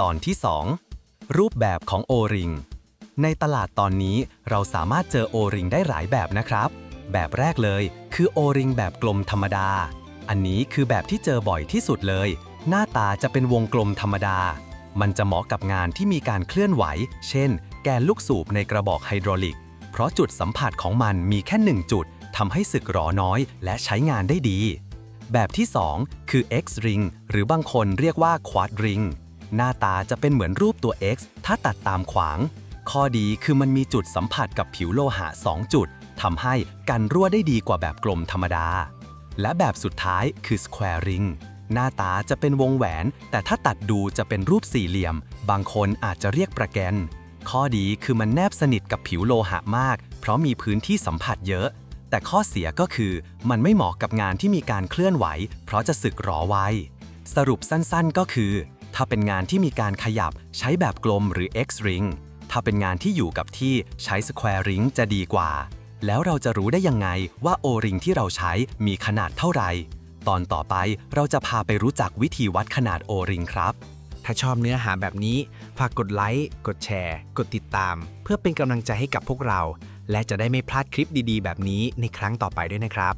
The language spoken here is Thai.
ตอนที่ 2 รูปแบบของโอริงในตลาดตอนนี้เราสามารถเจอโอริงได้หลายแบบนะครับ แบบแรกเลยคือโอริงแบบกลมธรรมดา อันนี้คือแบบที่เจอบ่อยที่สุดเลย หน้าตาจะเป็นวงกลมธรรมดา มันจะเหมาะกับงานที่มีการเคลื่อนไหว เช่น แกนลูกสูบในกระบอกไฮดรอลิก เพราะจุดสัมผัสของมันมีแค่หนึ่งจุดทำให้สึกหรอน้อยและใช้งานได้ดี แบบที่ 2 คือ X ring หรือบางคนเรียกว่า quad ring หน้าตาจะเป็นเหมือนรูปตัว X ถ้าตัดตามขวาง ข้อดีคือมันมีจุดสัมผัสกับผิวโลหะ 2 จุดทำให้กันรั่วได้ดีกว่าแบบกลมธรรมดา และแบบสุดท้ายคือ square ring หน้าตาจะเป็นวงแหวน แต่ถ้าตัดดูจะเป็นรูปสี่เหลี่ยม บางคนอาจจะเรียกประแกน ข้อดีคือมันแนบสนิทกับผิวโลหะมาก เพราะมีพื้นที่สัมผัสเยอะ แต่ข้อเสียก็คือมันไม่เหมาะกับงานที่มีการเคลื่อนไหว เพราะจะสึกหรอไว สรุปสั้นๆก็คือ ถ้าเป็นงานที่มีการขยับใช้แบบกลมหรือ X ring ถ้าเป็นงานที่อยู่กับที่ใช้ square ring จะดีกว่า แล้วเราจะรู้ได้ยังไงว่า O ring ที่เราใช้มีขนาดเท่าไหร่ ตอนต่อไปเราจะพาไปรู้จักวิธีวัดขนาด O ring ครับ ถ้าชอบเนื้อหาแบบนี้ ฝากกดไลค์ กดแชร์ กดติดตาม เพื่อเป็นกำลังใจให้กับพวกเรา และจะได้ไม่พลาดคลิปดีๆ แบบนี้ในครั้งต่อไปด้วยนะครับ